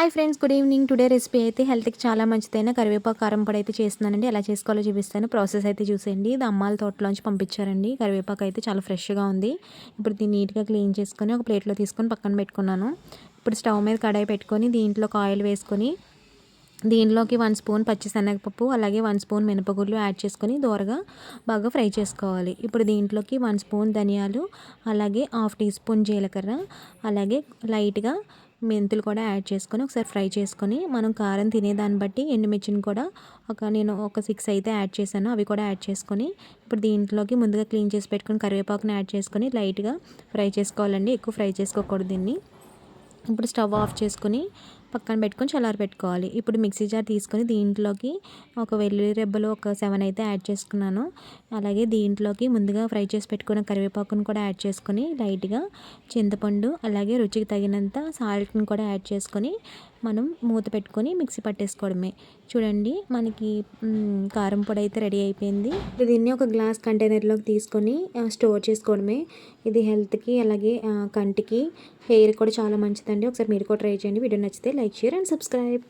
Hi friends good evening today recipe అయితే హెల్త్కి చాలా మంచిదైన కరివేపాకు కారం పొడి అయితే చేస్తున్నానండి. ఎలా చేసుకోవాలో చూపిస్తాను. ప్రాసెస్ అయితే చూసేయండి. ఇది అమ్మాల తోటలోంచి పంపించారండి. కరివేపాకు అయితే చాలా ఫ్రెష్గా ఉంది. ఇప్పుడు దీన్ని నీట్గా క్లీన్ చేసుకొని ఒక ప్లేట్లో తీసుకొని పక్కన పెట్టుకున్నాను. ఇప్పుడు స్టవ్ మీద కడాయి పెట్టుకొని దీంట్లో ఆయిల్ వేసుకొని దీనిలోకి వన్ స్పూన్ పచ్చిశనగపప్పు అలాగే వన్ స్పూన్ మినపగుళ్ళు యాడ్ చేసుకొని దోరగా బాగా ఫ్రై చేసుకోవాలి. ఇప్పుడు దీంట్లోకి వన్ స్పూన్ ధనియాలు అలాగే హాఫ్ టీ స్పూన్ జీలకర్ర అలాగే లైట్గా మెంతులు కూడా యాడ్ చేసుకొని ఒకసారి ఫ్రై చేసుకొని మనం కారం తినేదాన్ని బట్టి ఎండుమిర్చిని కూడా ఒక నేను ఒక సిక్స్ అయితే యాడ్ చేశాను అవి కూడా యాడ్ చేసుకొని ఇప్పుడు దీంట్లోకి ముందుగా క్లీన్ చేసి పెట్టుకొని కరివేపాకుని యాడ్ చేసుకొని లైట్గా ఫ్రై చేసుకోవాలండి ఎక్కువ ఫ్రై చేసుకోకూడదు దీన్ని. ఇప్పుడు స్టవ్ ఆఫ్ చేసుకొని పక్కన పెట్టుకొని చల్లారి పెట్టుకోవాలి. ఇప్పుడు మిక్సీ జార్ తీసుకొని దీంట్లోకి ఒక వెల్లుల్లి రెబ్బలు ఒక సెవెన్ అయితే యాడ్ చేసుకున్నాను. అలాగే దీంట్లోకి ముందుగా ఫ్రై చేసి పెట్టుకున్న కరివేపాకును కూడా యాడ్ చేసుకొని లైట్గా చింతపండు అలాగే రుచికి తగినంత సాల్ట్ని కూడా యాడ్ చేసుకొని మనం మూత పెట్టుకొని మిక్సీ పట్టేసుకోవడమే. చూడండి మనకి కారం పొడి అయితే రెడీ అయిపోయింది. దీన్ని ఒక గ్లాస్ కంటైనర్లోకి తీసుకొని స్టోర్ చేసుకోవడమే. ఇది హెల్త్కి అలాగే కంటికి హెయిర్ కూడా చాలా మంచిదండి. ఒకసారి మీరు కూడా ట్రై చేయండి. వీడియో నచ్చితే లైక్ షేర్ అండ్ సబ్స్క్రైబ్.